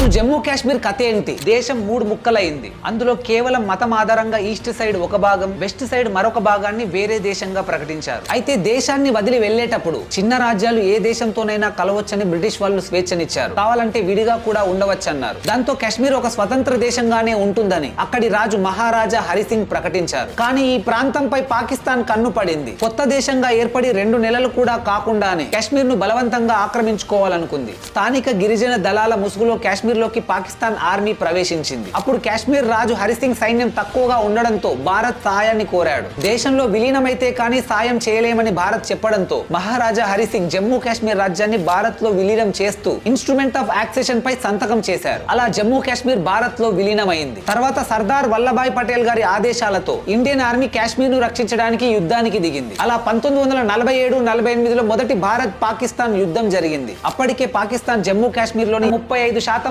అసలు జమ్మూ కాశ్మీర్ కథ ఏంటి? దేశం మూడు ముక్కలైంది. అందులో కేవలం మతం ఆధారంగా ఈస్ట్ సైడ్ ఒక భాగం వెస్ట్ సైడ్ మరొక భాగాన్ని వేరే దేశంగా ప్రకటించారు. అయితే దేశాన్ని వదిలి వెళ్ళేటప్పుడు చిన్న రాజ్యాలు ఏ దేశంతోనైనా కలవచ్చని బ్రిటిష్ వాళ్ళు స్వేచ్ఛనిచ్చారు. కావాలంటే విడిగా కూడా ఉండవచ్చన్నారు. దాంతో కాశ్మీర్ ఒక స్వతంత్ర దేశంగానే ఉంటుందని అక్కడి రాజు మహారాజా హరిసింగ్ ప్రకటించారు. కానీ ఈ ప్రాంతంపై పాకిస్తాన్ కన్ను పడింది. కొత్త దేశంగా ఏర్పడి రెండు నెలలు కూడా కాకుండానే కాశ్మీర్ను బలవంతంగా ఆక్రమించుకోవాలనుకుంది. స్థానిక గిరిజన దళాల ముసుగులో కాశ్మీర్ లోకి పాకిస్తాన్ ఆర్మీ ప్రవేశించింది. అప్పుడు కాశ్మీర్ రాజు హరిసింగ్ సైన్యం తక్కువగా ఉండడంతో భారత్ సాయాన్ని కోరాడు. దేశంలో విలీనమైతే కానీ సాయం చేయలేమని భారత్ చెప్పడంతో మహారాజా హరిసింగ్ జమ్మూ కాశ్మీర్ రాజ్యాన్ని భారత్లో విలీనం చేస్తూ ఇన్స్ట్రుమెంట్ ఆఫ్ యాక్సెషన్ పై సంతకం చేశారు. అలా జమ్మూ కాశ్మీర్ భారత్లో విలీనమైంది. తర్వాత సర్దార్ వల్లభాయ్ పటేల్ గారి ఆదేశాలతో ఇండియన్ ఆర్మీ కాశ్మీర్ను రక్షించడానికి యుద్ధానికి దిగింది. అలా పంతొమ్మిది వందల నలభై ఏడు నలభై ఎనిమిదిలో మొదటి భారత్ పాకిస్తాన్ యుద్ధం జరిగింది. అప్పటికే పాకిస్తాన్ జమ్మూ కాశ్మీర్లోని ముప్పై ఐదు శాతం